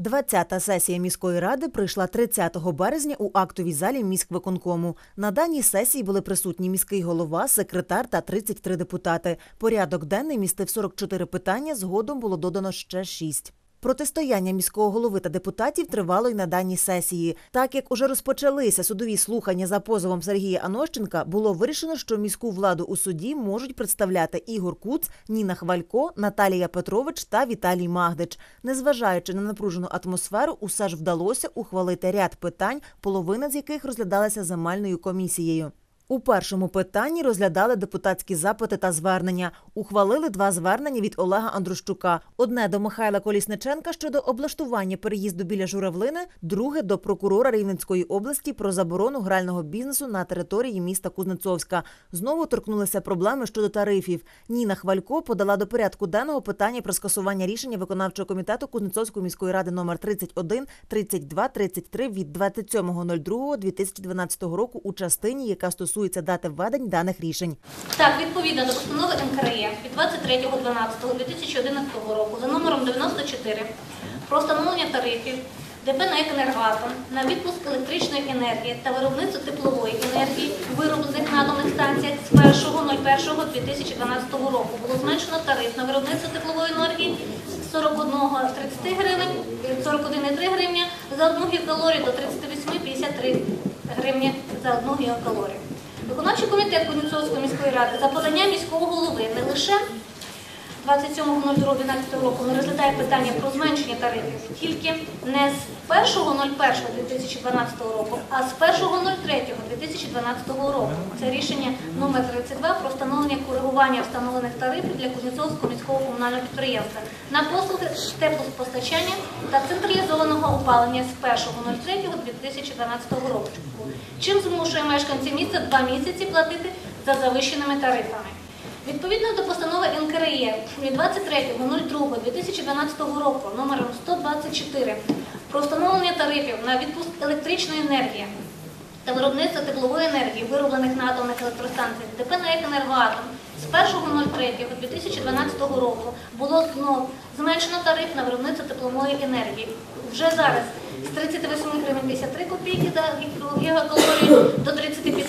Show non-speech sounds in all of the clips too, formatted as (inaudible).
20-та сесія міської ради прийшла 30 березня у актовій залі міськвиконкому. На даній сесії були присутні міський голова, секретар та 33 депутати. Порядок денний містив 44 питання. Згодом було додано ще 6. Протистояння міського голови та депутатів тривало й на даній сесії. Так як уже розпочалися судові слухання за позовом Сергія Анощенка, було вирішено, що міську владу у суді можуть представляти Ігор Куц, Ніна Хвалько, Наталія Петрович та Віталій Магдич. Незважаючи на напружену атмосферу, усе ж вдалося ухвалити ряд питань, половина з яких розглядалася земельною комісією. У першому питанні розглядали депутатські запити та звернення. Ухвалили два звернення від Олега Андрущука: одне до Михайла Колісниченка щодо облаштування переїзду біля журавлини, друге до прокурора Рівненської області про заборону грального бізнесу на території міста Кузнецовська. Знову торкнулися проблеми щодо тарифів. Ніна Хвалько подала до порядку денного питання про скасування рішення виконавчого комітету Кузнецовської міської ради номер 31, 32, 33 від 27.02.2012 року у частині, яка стосується дати введень даних рішень. Так, відповідно до постанови НКРЕ від 23.12.2011 року за номером 94 про встановлення тарифів ДП «НЕК «Енергоатом» на відпуск електричної енергії та виробництво теплової енергії, вироблених на атомних станціях з 1.01.2012 року було зменшено тариф на виробництво теплової енергії з 41,30 гривень, 41,3 гривня за 1 гігакалорію до 38,53 гривні за 1 гігакалорію. Виконавчий комітет Кузнецовської міської ради за подання міського голови не лише 27.02.12 року не розглядає питання про зменшення тарифів тільки не з 1.01.2012 року, а з 1.03.2012 року. Це рішення номер 32 про встановлення коригування встановлених тарифів для Кузнецовського міського комунального підприємства на послуги теплопостачання та централізованого опалення з 1.03.2012 року. Чим змушує мешканців міста два місяці платити за завищеними тарифами. Відповідно до постанови НКРЕ від 23.02.2012 року номером 124 про встановлення тарифів на відпуск електричної енергії та виробництво теплової енергії, вироблених на атомних електростанціях ДП «НЕК «Енергоатом» з 1.03.2012 року було знов зменшено тариф на виробництво теплової енергії. Вже зараз з 38 гривень 53 копійки за гігакалорію до 35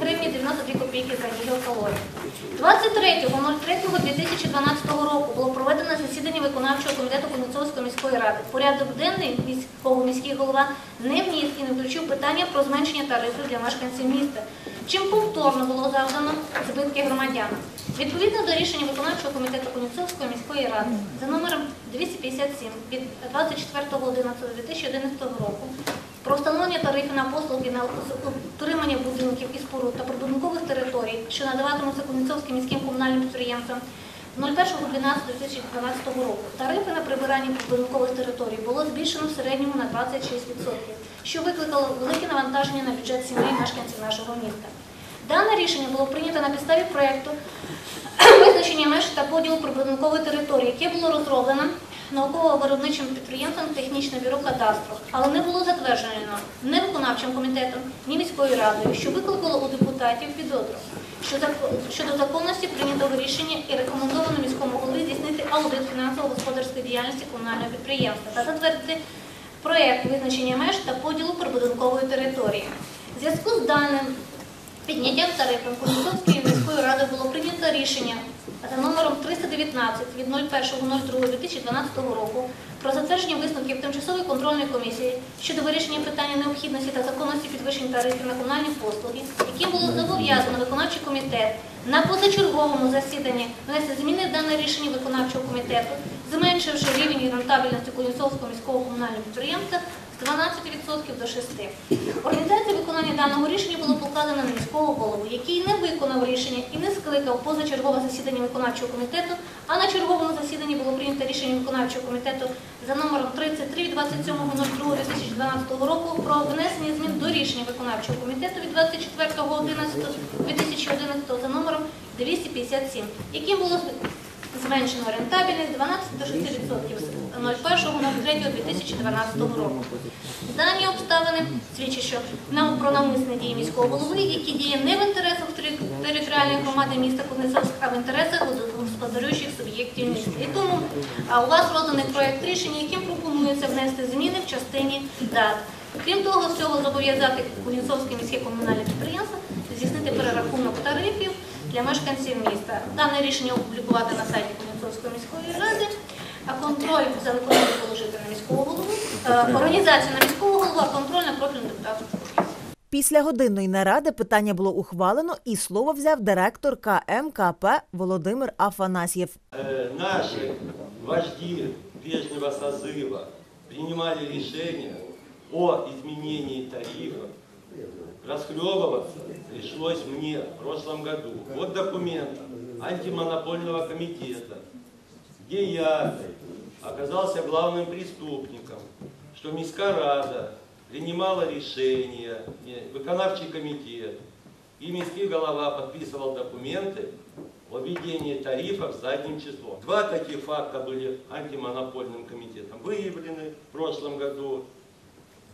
гривень 92 копійки за гігакалорію. 23.03.2012 року було проведено засідання виконавчого комітету Кузнецовської міської ради. Порядок денний міського міський голова не вніс і не включив питання про зменшення тарифів для мешканців міста, чим повторно було завдано збитки громадянам. Відповідно до рішення виконавчого комітету Кузнецовської міської ради за номером 257 від 24.11.2011 року про встановлення тарифів на послуги на утримання будинків і споруд та прибудинкових територій, що надаватимуться Кузнецовським міським комунальним підприємствам з 01.12.2012 року. Тарифи на прибирання прибудинкових територій було збільшено в середньому на 26%, що викликало велике навантаження на бюджет сімей мешканців нашого міста. Дане рішення було прийнято на підставі проєкту (clears throat) визначення меж та поділу прибудинкової території, яке було розроблено науково-виробничим підприємством технічне бюро кадастру, але не було затверджено ні виконавчим комітетом, ні міською радою, що викликало у депутатів підозру щодо законності прийнятого рішення і рекомендовано міському голові здійснити аудит фінансово-господарської діяльності комунального підприємства та затвердити проєкт визначення меж та поділу прибудинкової території. В зв'язку з даним підняттям тарифів Кузнецовської міської ради було прийнято рішення за номером 319 від 01.02.2012 року про затвердження висновків тимчасової контрольної комісії щодо вирішення питання необхідності та законності підвищення тарифів на комунальні послуги, які було зобов'язано виконавчий комітет на позачерговому засіданні внести зміни в дане рішення виконавчого комітету, зменшивши рівень рентабельності Кузнецовського міського комунального підприємства 12% до 6%. Організація виконання даного рішення було покладено на міського голову, який не виконав рішення і не скликав позачергове засідання виконавчого комітету, а на черговому засіданні було прийнято рішення виконавчого комітету за номером 33 від 27.02.2012 року про внесення змін до рішення виконавчого комітету від 24.11.2011 за номером 257, яким було зменшено рентабельність 12 до 6% з 01.03.2012 року. Дані обставини свідчать, що про навмисне дії міського голови, які діє не в інтересах територіальної громади міста Кузнецовська, а в інтересах господарюючих суб'єктів міста. І тому у вас розданий проєкт рішення, яким пропонується внести зміни в частині дат. Крім того, з цього зобов'язати Кузнєцовське міське комунальне підприємство здійснити перерахунок тарифів для мешканців міста. Дане рішення опублікувати на сайті Кузнєцовської міської ради, а контроль за виконанням положити на міського голову, е, організацію на міського голову, а контроль на профільну комісію. Після годинної наради питання було ухвалено, і слово взяв директор КМКП Володимир Афанасьєв. Э, наши вожди прежнего созыва принимали решение о изменении тарифов, расхлебываться пришлось мне в прошлом году. Вот документ антимонопольного комитета, где я оказался главным преступником, что Міська Рада принимала решение, не, виконавчий комитет, и міський голова подписывал документы о введении тарифов задним числом. Два таких факта были антимонопольным комитетом выявлены в прошлом году,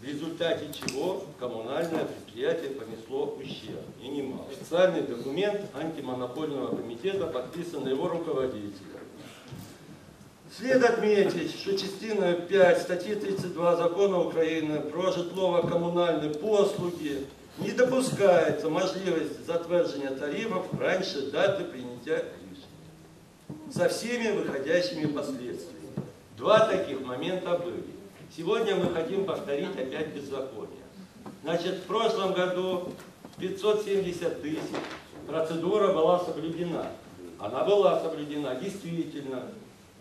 в результате чего коммунальное предприятие понесло ущерб, и немало. Официальный документ антимонопольного комитета, подписан его руководителем. Слід отметить, що частина 5 статті 32 Закону України про житлово-комунальні послуги не допускається можливість затвердження тарифів раніше дати прийняття рішення со всеми выходящими последствиями. Два таких момента были. Сегодня мы хотим повторить опять беззаконие. Значит, в прошлом году 570 тысяч процедура была соблюдена. Она была соблюдена, действительно.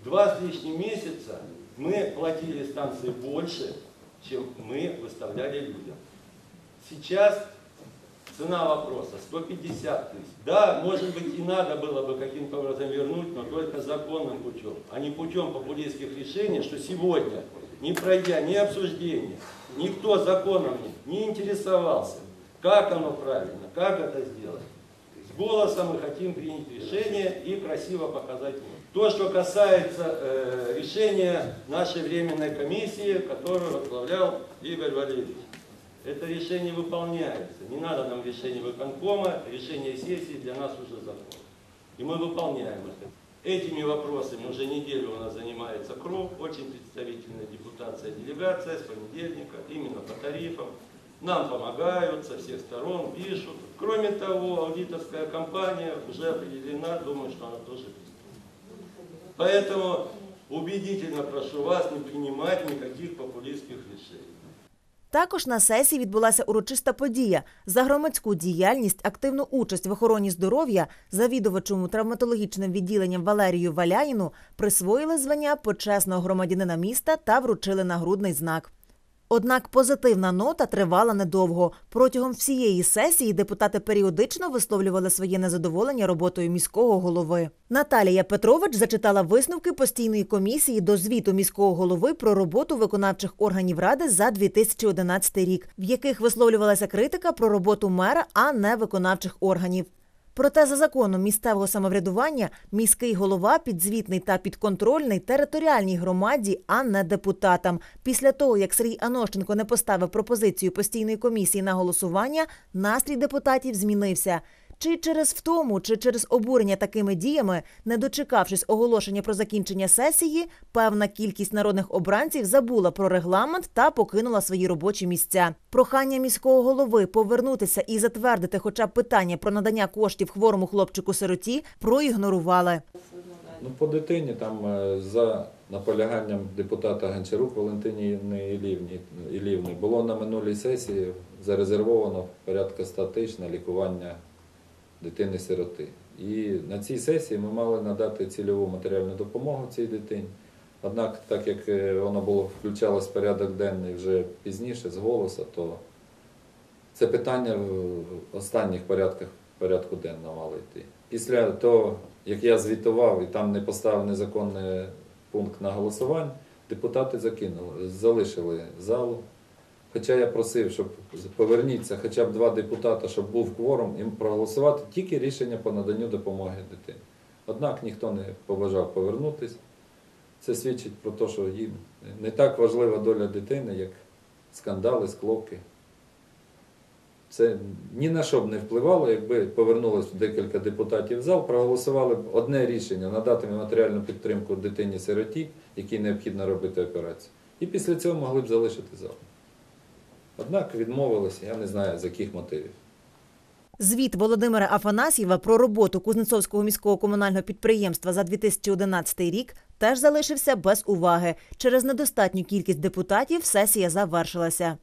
Два с лишним месяца мы платили станции больше, чем мы выставляли людям. Сейчас цена вопроса 150 тысяч. Да, может быть и надо было бы каким-то образом вернуть, но только законным путем, а не путем популистских решений, что сегодня, не пройдя ни обсуждения, никто законом не, интересовался, как оно правильно, как это сделать. С голосом мы хотим принять решение и красиво показать мир. То, что касается э, решения нашей временной комиссии, которую возглавлял Игорь Валерьевич. Это решение выполняется. Не надо нам решение выконкома, решение сессии для нас уже закон. И мы выполняем это. Этими вопросами уже неделю у нас занимается КРОП, очень представительная депутация, делегация с понедельника, именно по тарифам. Нам помогают со всех сторон, пишут. Кроме того, аудиторская компания уже определена, думаю, что она тоже присутствует. Поэтому убедительно прошу вас не принимать никаких популистских решений. Також на сесії відбулася урочиста подія за громадську діяльність, активну участь в охороні здоров'я завідувачому травматологічним відділенням Валерію Валяїну присвоїли звання почесного громадянина міста та вручили нагрудний знак. Однак позитивна нота тривала недовго. Протягом всієї сесії депутати періодично висловлювали своє незадоволення роботою міського голови. Наталія Петрович зачитала висновки постійної комісії до звіту міського голови про роботу виконавчих органів ради за 2011 рік, в яких висловлювалася критика про роботу мера, а не виконавчих органів. Проте за законом місцевого самоврядування міський голова підзвітний та підконтрольний територіальній громаді, а не депутатам. Після того, як Сергій Анощенко не поставив пропозицію постійної комісії на голосування, настрій депутатів змінився. Чи через втому, чи через обурення такими діями, не дочекавшись оголошення про закінчення сесії, певна кількість народних обранців забула про регламент та покинула свої робочі місця. Прохання міського голови повернутися і затвердити хоча б питання про надання коштів хворому хлопчику сироті проігнорували. Ну, по дитині там е, за наполяганням депутата Гончарук Валентині Ілівні, було на минулій сесії зарезервовано порядка 100 тисяч лікування дитини-сироти. І на цій сесії ми мали надати цільову матеріальну допомогу цій дитині. Однак, так як е, воно було включалось в порядок денний вже пізніше з голосу, то це питання в останніх порядках порядку денного мало йти. Після того, як я звітував і там не поставив незаконний пункт на голосування, депутати закинули, залишили залу. Хоча я просив, щоб поверніться хоча б два депутата, щоб був кворум, і проголосувати тільки рішення по наданню допомоги дитині. Однак ніхто не побажав повернутися. Це свідчить про те, що їм не так важлива доля дитини, як скандали, склоки. Це ні на що б не впливало, якби повернулося декілька депутатів в зал, проголосували б одне рішення надати матеріальну підтримку дитині-сироті, якій необхідно робити операцію. І після цього могли б залишити зал. Однак відмовилися, я не знаю з яких мотивів. Звіт Володимира Афанасьєва про роботу Кузнецовського міського комунального підприємства за 2011 рік теж залишився без уваги. Через недостатню кількість депутатів сесія завершилася.